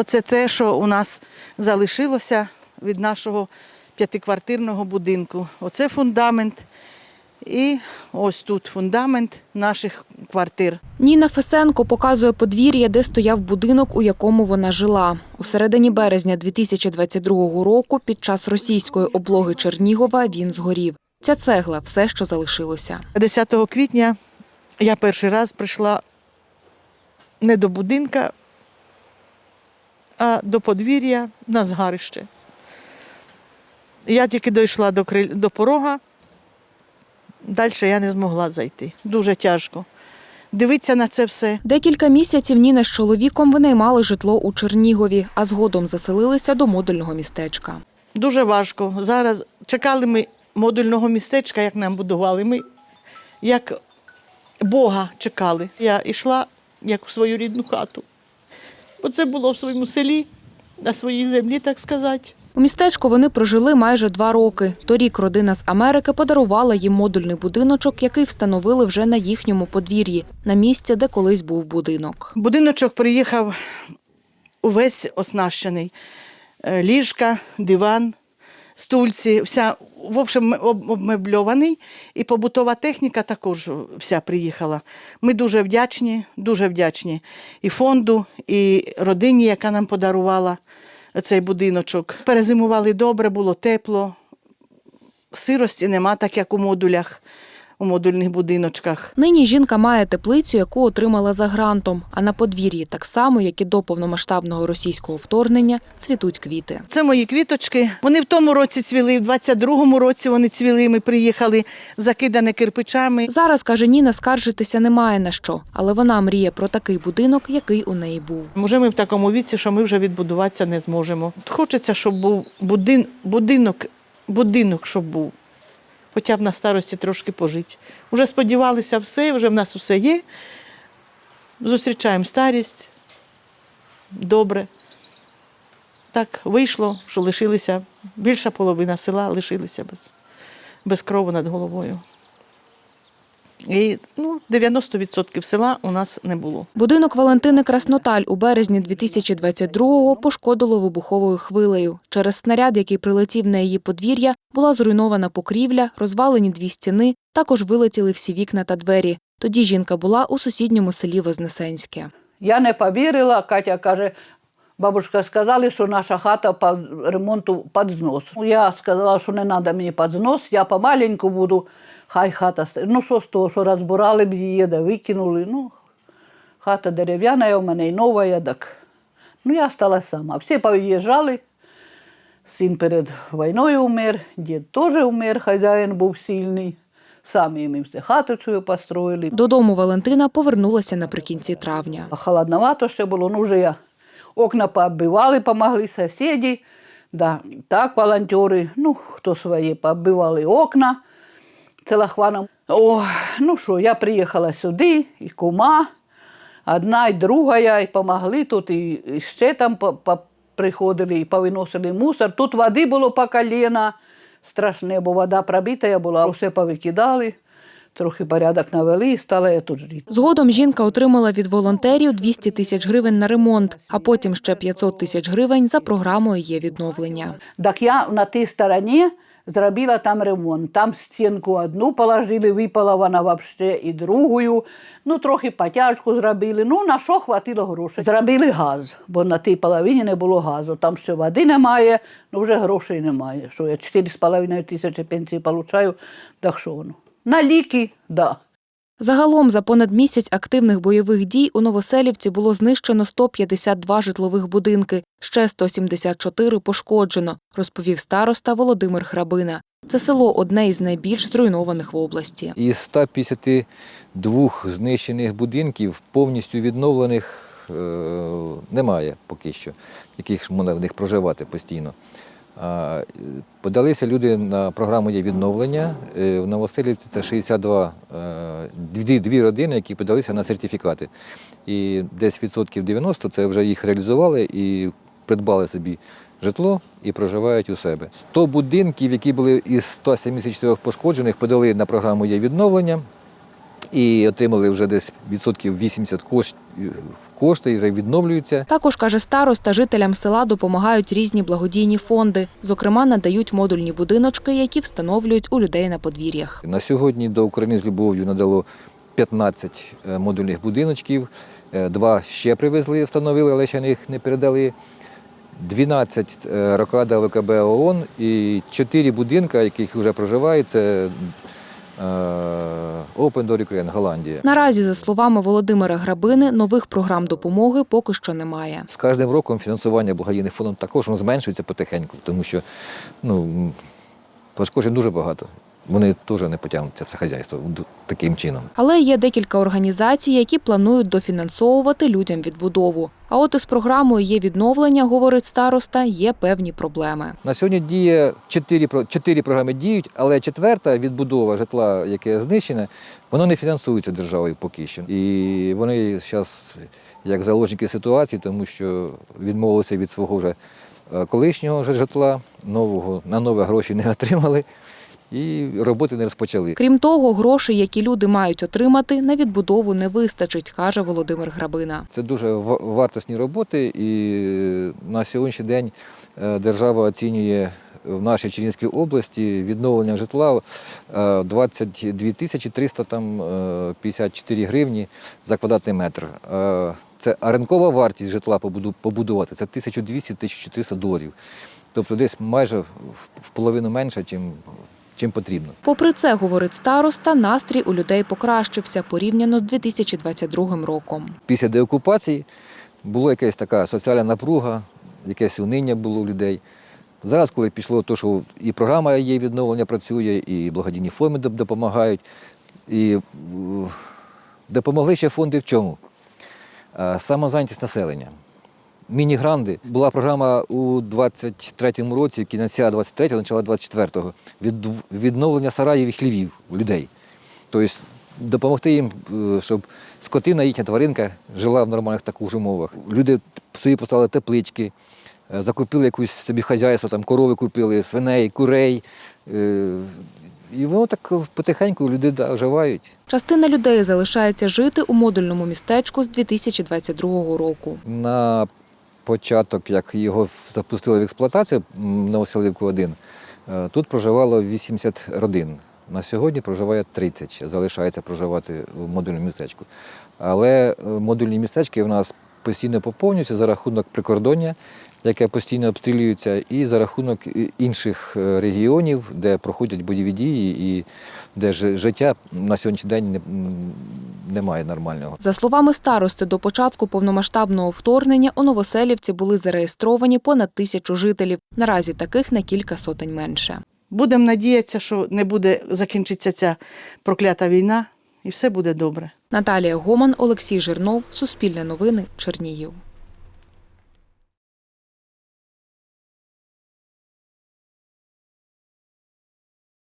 Оце те, що у нас залишилося від нашого п'ятиквартирного будинку. Оце фундамент. І ось тут фундамент наших квартир. Ніна Фесенко показує подвір'я, де стояв будинок, у якому вона жила. У середині березня 2022 року під час російської облоги Чернігова він згорів. Ця цегла все, що залишилося. 10 квітня я перший раз прийшла не до будинка, а до подвір'я на згарище. Я тільки дійшла до, криль- до порога, далі я не змогла зайти. Дуже тяжко. Дивитися на це все. Декілька місяців Ніна з чоловіком винаймали житло у Чернігові, а згодом заселилися до модульного містечка. Дуже важко. Зараз чекали ми модульного містечка, як нам будували. Ми як Бога чекали. Я йшла як у свою рідну хату. Бо це було в своєму селі, на своїй землі, так сказати. У містечку вони прожили майже два роки. Торік родина з Америки подарувала їм модульний будиночок, який встановили вже на їхньому подвір'ї, на місці, де колись був будинок. Будиночок приїхав увесь оснащений. Е, Ліжка, диван, стульці, вся в общем, об- обмебльований. І побутова техніка також вся приїхала. Ми дуже вдячні, дуже вдячні і фонду, і родині, яка нам подарувала цей будиночок. Перезимували добре, було тепло. Сирості нема, так як у модулях, у модульних будиночках. Нині жінка має теплицю, яку отримала за грантом. А на подвір'ї, так само як і до повномасштабного російського вторгнення, цвітуть квіти. Це мої квіточки. Вони в тому році цвіли, в 22-му році вони цвіли. Ми приїхали закидані кирпичами. Зараз каже Ніна, скаржитися немає на що, але вона мріє про такий будинок, який у неї був. Може, ми в такому віці, що ми вже відбудуватися не зможемо. Хочеться, щоб був будин, будинок, будинок, щоб був. Хоча б на старості трошки пожити. Вже сподівалися все, вже в нас усе є. Зустрічаємо старість. Добре. Так вийшло, що лишилися, більша половина села лишилися без, без крову над головою. І ну, 90% села у нас не було. Будинок Валентини Красноталь у березні 2022-го пошкодило вибуховою хвилею. Через снаряд, який прилетів на її подвір'я, була зруйнована покрівля, розвалені дві стіни, також вилетіли всі вікна та двері. Тоді жінка була у сусідньому селі Вознесенське. Я не повірила, Катя каже, бабушка сказали, що наша хата по ремонту під знос. Я сказала, що не треба мені під знос, я помаленьку буду, хай хата. ст- Ну що з того, що розбирали б її, да викинули. Ну, хата дерев'яна, у мене і нова, так. Ну, я стала сама. Всі повиїжджали. Син перед війною умер, дід теж умер, хазяїн був сильний. Самі ми все хату свою построїли. Додому Валентина повернулася наприкінці травня. Холодновато ще було, ну вже я окна пооббивали, помогли сусіди, да, так волонтери, ну, хто свої, пооббивали окна целохваном. О, ну що, я приїхала сюди, і кума, одна і друга, і помогли тут, і, і ще там по, по, приходили, і повиносили мусор. Тут води було по коліна, страшне, бо вода пробита була, все повикидали, трохи порядок навели і стала я тут жити. Згодом жінка отримала від волонтерів 200 тисяч гривень на ремонт, а потім ще 500 тисяч гривень за програмою є відновлення. Так я на тій стороні зробила там ремонт. Там стінку одну положили, випала вона вообще і другу. Ну, трохи потяжку зробили. Ну, на що хватило грошей. Зробили газ, бо на тій половині не було газу. Там ще води немає, ну вже грошей немає. Що я 4,5 тисячі пенсії получаю, так що воно. На ліки, да. Загалом за понад місяць активних бойових дій у Новоселівці було знищено 152 житлових будинки, ще 174 пошкоджено, розповів староста Володимир Храбина. Це село одне із найбільш зруйнованих в області. Із 152 знищених будинків повністю відновлених е, немає поки що, яких можна в них проживати постійно. Подалися люди на програму є відновлення. Е, В Новоселівці це 62 е, дві, дві родини, які подалися на сертифікати. І десь відсотків 90 це вже їх реалізували і придбали собі житло і проживають у себе. 100 будинків, які були із 174 пошкоджених, подали на програму є відновлення. І отримали вже десь відсотків 80 кошт, кошти і вже відновлюються. Також каже староста, жителям села допомагають різні благодійні фонди. Зокрема, надають модульні будиночки, які встановлюють у людей на подвір'ях. На сьогодні до України з любов'ю надало 15 е, модульних будиночків. Е, Два ще привезли, встановили, але ще їх не передали. 12 е, рокада ВКБ ООН і 4 будинка, яких вже проживає, це Open Door Ukraine, Голландія. Наразі, за словами Володимира Грабини, нових програм допомоги поки що немає. З кожним роком фінансування благодійних фондів також зменшується потихеньку, тому що ну, пошкоджень дуже багато. Вони теж не потягнуться це хазяйство таким чином. Але є декілька організацій, які планують дофінансовувати людям відбудову. А от із програмою є відновлення, говорить староста, є певні проблеми. На сьогодні діє чотири, чотири програми діють, але четверта відбудова житла, яке знищене, воно не фінансується державою поки що. І вони зараз як заложники ситуації, тому що відмовилися від свого вже е, колишнього житла, нового, на нове гроші не отримали і роботи не розпочали. Крім того, грошей, які люди мають отримати, на відбудову не вистачить, каже Володимир Грабина. Це дуже ва- вартісні роботи, і на сьогоднішній день е, держава оцінює в нашій Чернігівській області відновлення житла е, 22 тисячі 354 гривні за квадратний метр. Е, Це ринкова вартість житла побуду- побудувати це 1200-1300 доларів. Тобто десь майже в половину менше, чим, чим потрібно. Попри це, говорить староста, настрій у людей покращився порівняно з 2022 роком. після деокупації була якась така соціальна напруга, якесь униння було у людей. Зараз, коли пішло те, що і програма є відновлення працює, і благодійні фонди допомагають, і е, допомогли ще фонди в чому? Самозайнятість населення. Міні-гранди. Була програма у 23-му році, кінця 23-го, почала 24-го, від, відновлення сараїв і хлівів у людей. Тобто допомогти їм, е, щоб скотина, їхня тваринка жила в нормальних таких умовах. Люди собі поставили теплички, е, закупили якусь собі хазяйство, там корови купили, свиней, курей. е, І воно так потихеньку люди да, оживають. Частина людей залишається жити у модульному містечку з 2022 року. На початок, як його запустили в експлуатацію м, Новоселівку 1, е, тут проживало 80 родин. На сьогодні проживає 30, залишається проживати в модульному містечку. Але е, модульні містечки в нас постійно поповнюються за рахунок прикордоння, яке постійно обстрілюється, і за рахунок інших е, регіонів, де проходять бойові дії і де життя на сьогоднішній день не- немає нормального. За словами старости, до початку повномасштабного вторгнення у Новоселівці були зареєстровані понад тисячу жителів. Наразі таких на кілька сотень менше. Будемо надіятися, що не буде закінчиться ця проклята війна, і все буде добре. Наталія Гоман, Олексій Жирнов, Суспільне новини, Чернігів.